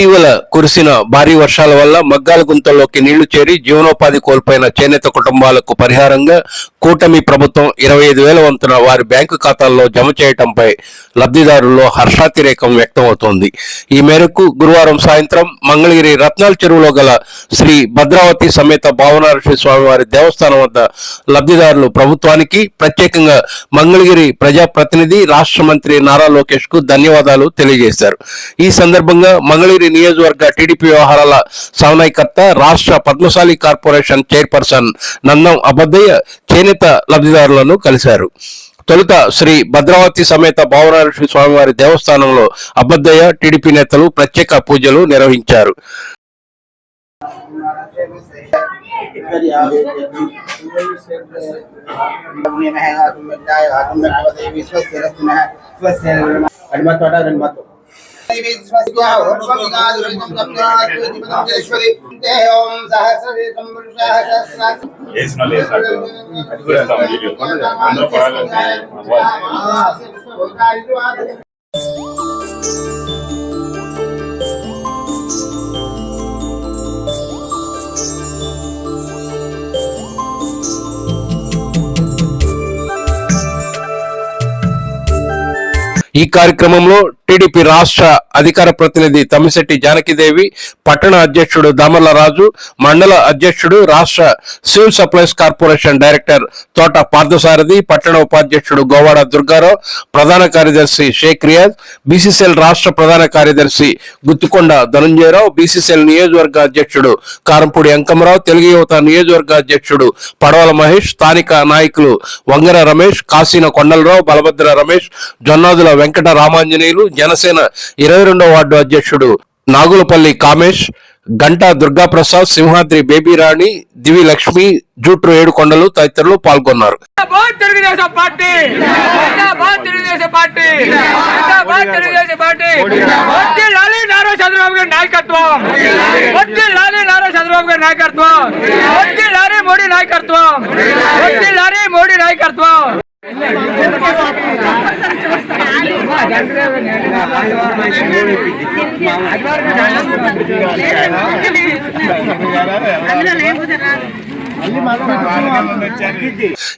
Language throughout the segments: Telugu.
ఇటీవల కురిసిన భారీ వర్షాల వల్ల మగ్గాల గుంతల్లోకి నీళ్ళు చేరి జీవనోపాధి కోల్పోయిన చేనేత కుటుంబాలకు పరిహారంగా కూటమి ప్రభుత్వం ఇరవై ఐదు వేల వంతున వారి బ్యాంకు ఖాతాల్లో జమ చేయటంపై లబ్ధిదారుల్లో హర్షాతిరేకం వ్యక్తమవుతోంది. ఈ మేరకు గురువారం సాయంత్రం మంగళగిరి రత్నాల చెరువులో గల శ్రీ భద్రావతి సమేత భావనారశ్రీ స్వామివారి దేవస్థానం వద్ద లబ్ధిదారులు ప్రభుత్వానికి ప్రత్యేకంగా మంగళగిరి ప్రజాప్రతినిధి రాష్ట్ర మంత్రి నారా లోకేష్కు ధన్యవాదాలు తెలియజేశారు. ఈ సందర్భంగా మంగళగిరి నియోజకవర్గ టీడీపీ వ్యవహారాల సమన్వయకర్త రాష్ట్ర పద్మశాలి కార్పొరేషన్ చైర్పర్సన్ నందం అబద్దయ్య చేనేత లబ్ధిదారులను కలిశారు. తొలుత శ్రీ భద్రావతి సమేత భావనారశ్రీ స్వామివారి దేవస్థానంలో అబద్దయ్య టీడీపీ నేతలు ప్రత్యేక పూజలు నిర్వహించారు. వేసిన ఈ కార్యక్రమంలో టీడీపీ రాష్ట్ర అధికార ప్రతినిధి తమ్మిశెట్టి జానకిదేవి పట్టణ అధ్యక్షుడు దామర్లరాజు మండల అధ్యక్షుడు రాష్ట్ర సివిల్ సప్లైస్ కార్పొరేషన్ డైరెక్టర్ తోట పార్థసారథి పట్టణ ఉపాధ్యక్షుడు గోవాడ దుర్గారావు ప్రధాన కార్యదర్శి షేక్ రియాజ్ బీసీసీఎల్ రాష్ట్ర ప్రధాన కార్యదర్శి గుత్తుకొండ ధనంజయరావు బీసీసీఎల్ నియోజకవర్గ అధ్యక్షుడు కారంపూడి అంకమరావు తెలుగు యువత నియోజకవర్గ అధ్యక్షుడు పడవల మహేష్ స్థానిక నాయకులు వంగర రమేష్ కాశీన కొండలరావు బలభద్ర రమేష్ జొన్నాదుల వెంకట రామాంజనేయులు జనసేన ఇరవై రెండవ వార్డు అధ్యక్షుడు నాగులపల్లి కామేష్ గంటా దుర్గాప్రసాద్ సింహాద్రి బేబీ రాణి దివి లక్ష్మి జూట్రు ఏడుకొండలు తదితరులు పాల్గొన్నారు. చంద్రబాబు నాయకత్వం! వచ్చి లాలి నారా చంద్రబాబు గారి నాయకత్వం! వచ్చి లారీ మోడీ నాయకత్వం! వచ్చి లారీ మోడీ నాయకత్వం!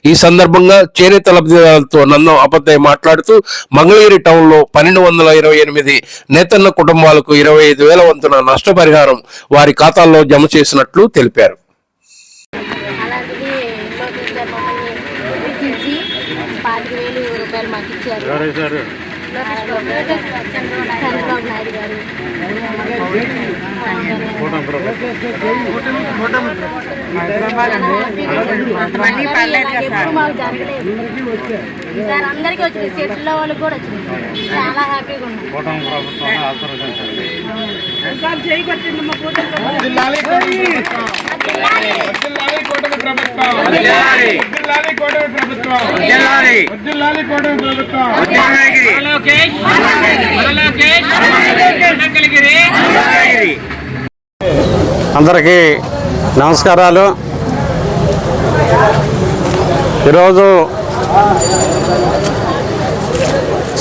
ఈ సందర్భంగా చేనేత లబ్ధిదారులతో నన్ను అబద్దయ్య మాట్లాడుతూ మంగళగిరి టౌన్లో పన్నెండు వందల ఇరవై ఎనిమిది నేతన్న కుటుంబాలకు ఇరవై ఐదు వేల వంతున నష్టపరిహారం వారి ఖాతాల్లో జమ చేసినట్లు తెలిపారు. పాతిక వేలు రూపాయలు మాకు ఇచ్చారు చంద్రబాబు నాయుడు గారు మాకు జరగలేదు ఈసారి అందరికీ వచ్చింది చెట్ల వాళ్ళకి కూడా వచ్చింది చాలా హ్యాపీగా కూటమి ప్రభుత్వం జిల్లాలి కూటమి ప్రభుత్వం జిల్లాలి కూటమి ప్రభుత్వం అందరికీ నమస్కారాలు. ఈరోజు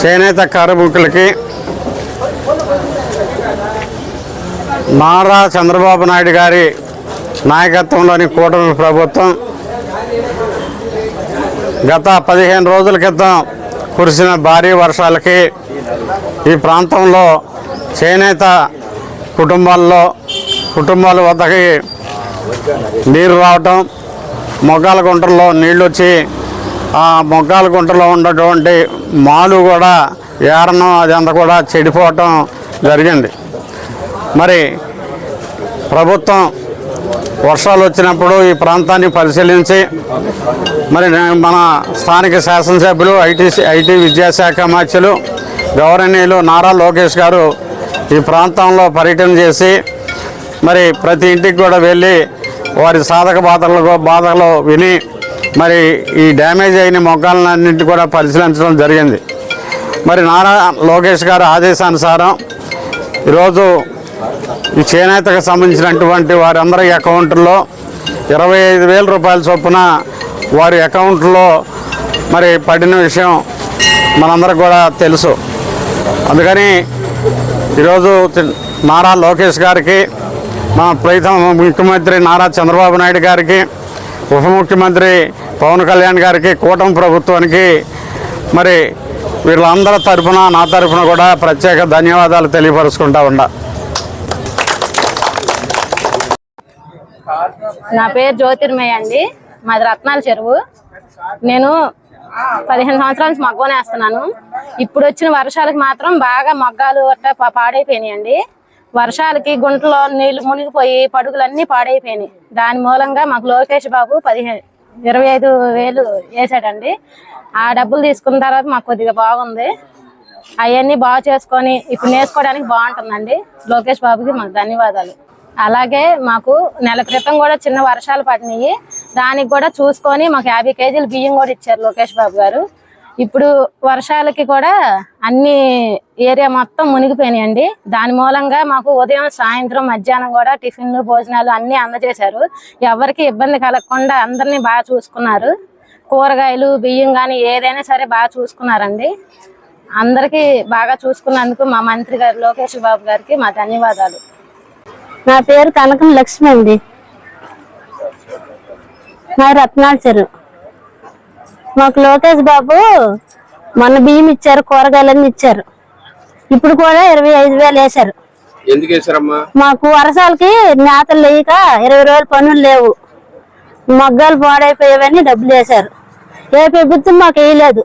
చేనేత కార్మికులకి నారా చంద్రబాబు నాయుడు గారి నాయకత్వంలోని కూటమి ప్రభుత్వం గత పదిహేను రోజుల క్రితం కురిసిన భారీ వర్షాలకి ఈ ప్రాంతంలో చేనేత కుటుంబాల్లో కుటుంబాల వద్దకి నీరు రావటం మొగ్గాల గుంటల్లో నీళ్ళు వచ్చి ఆ మొగ్గాల గుంటలో ఉన్నటువంటి మాలు కూడా ఏరనం అదంతా కూడా చెడిపోవటం జరిగింది. మరి ప్రభుత్వం వర్షాలు వచ్చినప్పుడు ఈ ప్రాంతాన్ని పరిశీలించి మరి మన స్థానిక శాసనసభ్యులు ఐటీ ఐటీ విద్యాశాఖ మార్చులు గౌరవనీయులు నారా లోకేష్ గారు ఈ ప్రాంతంలో పర్యటన చేసి మరి ప్రతి ఇంటికి కూడా వెళ్ళి వారి సాధక బాధలు బాధలు విని మరి ఈ డ్యామేజ్ అయిన మొక్కలన్నింటినీ కూడా పరిశీలించడం జరిగింది. మరి నారా లోకేష్ గారి ఆదేశానుసారం ఈరోజు ఈ చేనేతకు సంబంధించినటువంటి వారందరి అకౌంట్లో ఇరవై ఐదు వేల రూపాయల చొప్పున వారి అకౌంట్లో మరి పడిన విషయం మనందరికి కూడా తెలుసు. అందుకని ఈరోజు తి- నారా లోకేష్ గారికి మా ప్రీతం ముఖ్యమంత్రి నారా చంద్రబాబు నాయుడు గారికి ఉప ముఖ్యమంత్రి పవన్ కళ్యాణ్ గారికి కూటమి ప్రభుత్వానికి మరి వీళ్ళందరి తరఫున నా తరఫున కూడా ప్రత్యేక ధన్యవాదాలు తెలియపరుచుకుంటా ఉండ. నా పేరు జ్యోతిర్మయ్య అండి. మాది రత్నాల చెరువు. నేను పదిహేను సంవత్సరాల నుంచి మగ్గం వేస్తున్నాను ఇప్పుడు వచ్చిన వర్షాలకి మాత్రం బాగా మగ్గాలు అట్లా పా- పాడైపోయినాయండి. వర్షాలకి గుంటలో నీళ్ళు మునిగిపోయి పడుగులన్నీ పాడైపోయినాయి. దాని మూలంగా మాకు లోకేష్ బాబు పదిహేను ఇరవై ఐదు వేలు వేసాడండి. ఆ డబ్బులు తీసుకున్న తర్వాత మాకు కొద్దిగా బాగుంది. అవన్నీ బాగా చేసుకొని ఇప్పుడు నేర్చుకోవడానికి బాగుంటుందండి. లోకేష్ బాబుకి మాకు ధన్యవాదాలు. అలాగే మాకు నెల క్రితం కూడా చిన్న వర్షాలు పడినాయి. దానికి కూడా చూసుకొని మాకు యాభై కేజీలు బియ్యం కూడా ఇచ్చారు లోకేష్ బాబు గారు. ఇప్పుడు వర్షాలకి కూడా అన్ని ఏరియా మొత్తం మునిగిపోయినాయండి. దాని మూలంగా మాకు ఉదయం సాయంత్రం మధ్యాహ్నం కూడా టిఫిన్లు భోజనాలు అన్నీ అందజేశారు. ఎవరికి ఇబ్బంది కలగకుండా అందరినీ బాగా చూసుకున్నారు. కూరగాయలు బియ్యం కానీ ఏదైనా సరే బాగా చూసుకున్నారండి. అందరికీ బాగా చూసుకున్నందుకు మా మంత్రి గారు లోకేష్ బాబు గారికి మా ధన్యవాదాలు. నా పేరు కనకం లక్ష్మి అండి. మా రత్నాల చెరువు మాకు లోకేష్ బాబు మొన్న బియ్యం ఇచ్చారు కూరగాయలన్నీ ఇచ్చారు. ఇప్పుడు కూడా ఇరవై ఐదు వేలు వేశారు. ఎందుకు మాకు వర్షాలకి నేతలు లేక ఇరవై రోజులు పనులు లేవు. మొగ్గాలు పాడైపోయేవని డబ్బులు వేశారు. ఏ ప్రభుత్వం మాకు వేయలేదు.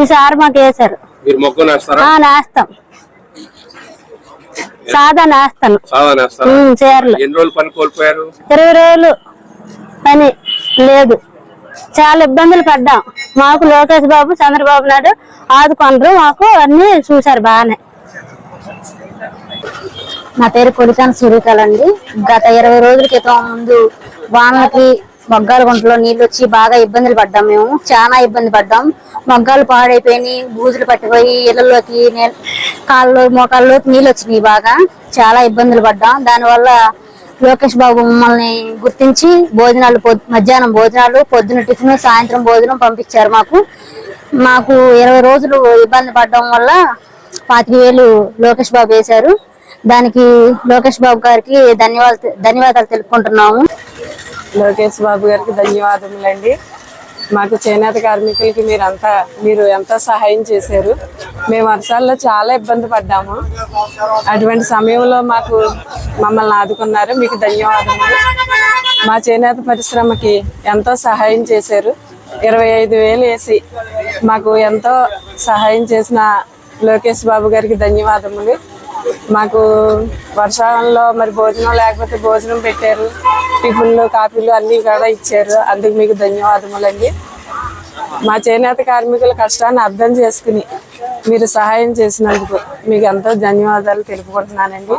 ఈసారి మాకు వేశారు. నేస్తాం సాదా నేస్తాను చీరలు. ఎన్ని రోజులు పని కోల్పోయారు? ఇరవై రోజులు పని లేదు. చాలా ఇబ్బందులు పడ్డాం. మాకు లోకేష్ బాబు చంద్రబాబు నాయుడు ఆదుకొనరు. మాకు అన్ని చూశారు బాగానే. నా పేరు కొలికాన సూర్యకాల అండి. గత ఇరవై రోజుల క్రితం ముందు వానలకి మొగ్గాలు గుంటలో నీళ్ళు వచ్చి బాగా ఇబ్బందులు పడ్డాం మేము. చాలా ఇబ్బంది పడ్డాం. మొగ్గాలు పాడైపోయి బూజులు పట్టిపోయి ఇళ్ళలోకి కాళ్ళు మోకాళ్ళలోకి నీళ్ళు వచ్చినాయి బాగా. చాలా ఇబ్బందులు పడ్డాం. దానివల్ల లోకేష్ బాబు మమ్మల్ని గుర్తించి భోజనాలు మధ్యాహ్నం భోజనాలు పొద్దున టిఫిన్ సాయంత్రం భోజనం పంపించారు మాకు. మాకు ఇరవై రోజులు ఇబ్బంది పడడం వల్ల పాతిక వేలు లోకేష్ బాబు వేశారు. దానికి లోకేష్ బాబు గారికి ధన్యవాదాలు ధన్యవాదాలు తెలుపుకుంటున్నాము. లోకేష్ బాబు గారికి ధన్యవాదములండి. మాకు చేనేత కార్మికులకి మీరంతా మీరు ఎంతో సహాయం చేశారు. మేము వర్షాల్లో చాలా ఇబ్బంది పడ్డాము. అటువంటి సమయంలో మాకు మమ్మల్ని ఆదుకున్నారు. మీకు ధన్యవాదములు. మా చేనేత పరిశ్రమకి ఎంతో సహాయం చేశారు. ఇరవై ఐదు వేలు వేసి మాకు ఎంతో సహాయం చేసిన లోకేష్ బాబు గారికి ధన్యవాదములు. మాకు వర్షాలలో మరి భోజనం లేకపోతే భోజనం పెట్టారు. టిఫిన్లు కాఫీలు అన్నీ కూడా ఇచ్చారు. అందుకు మీకు ధన్యవాదములండి. మా చేనేత కార్మికుల కష్టాన్ని అర్థం చేసుకుని మీరు సహాయం చేసినందుకు మీకు ఎంతో ధన్యవాదాలు తెలుపుకుంటున్నానండి.